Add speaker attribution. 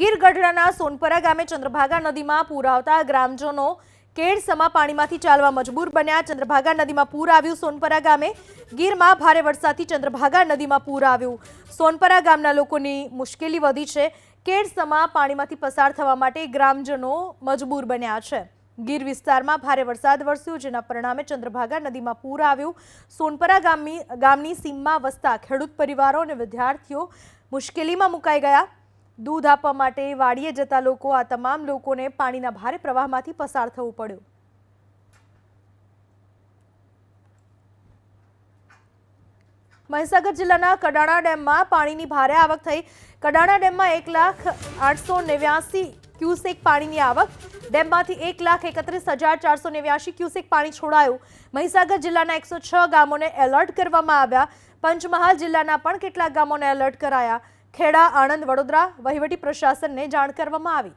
Speaker 1: ગીર ગઢડાના સોનપરા ગામે ચંદ્રભાગા નદીમાં પૂર આવતા ગ્રામજનો કેડસમા પાણીમાંથી ચાલવા મજબૂર બન્યા. ચંદ્રભાગા નદીમાં પૂર આવ્યું. સોનપરા ગામે ગીરમાં ભારે વરસાદથી ચંદ્રભાગા નદીમાં પૂર આવ્યું. સોનપરા ગામના લોકોની મુશ્કેલી વધી છે. કેડસમા પાણીમાંથી પસાર થવા માટે ગ્રામજનો મજબૂર બન્યા છે. ગીર વિસ્તારમાં ભારે વરસાદ વરસ્યો, જેના પરિણામે ચંદ્રભાગા નદીમાં પૂર આવ્યું. સોનપરા ગામની ગામની સીમમાં વસતા ખેડૂત પરિવારો અને વિદ્યાર્થીઓ મુશ્કેલીમાં મુકાઈ ગયા. દૂધ આપવા માટે વાડીએ જતા લોકો આ તમામ લોકોને પાણીના ભારે પ્રવાહમાંથી પસાર થવું પડ્યું. મહીસાગર જિલ્લાના કડાણા ડેમમાં પાણીની ભારે આવક થઈ. કડાણા ડેમમાં એક લાખ આઠસો નેવ્યાસી ક્યુસેક પાણીની આવક. ડેમમાંથી એક લાખ એકત્રીસ હજાર ચારસો નેવ્યાસી ક્યુસેક પાણી છોડાયું. મહીસાગર જિલ્લાના એકસો છ ગામોને એલર્ટ કરવામાં આવ્યા. પંચમહાલ જિલ્લાના પણ કેટલાક ગામોને એલર્ટ કરાયા. ખેડા આણંદ વડોદરા વહીવટી પ્રશાસનને જાણ કરવામાં આવી.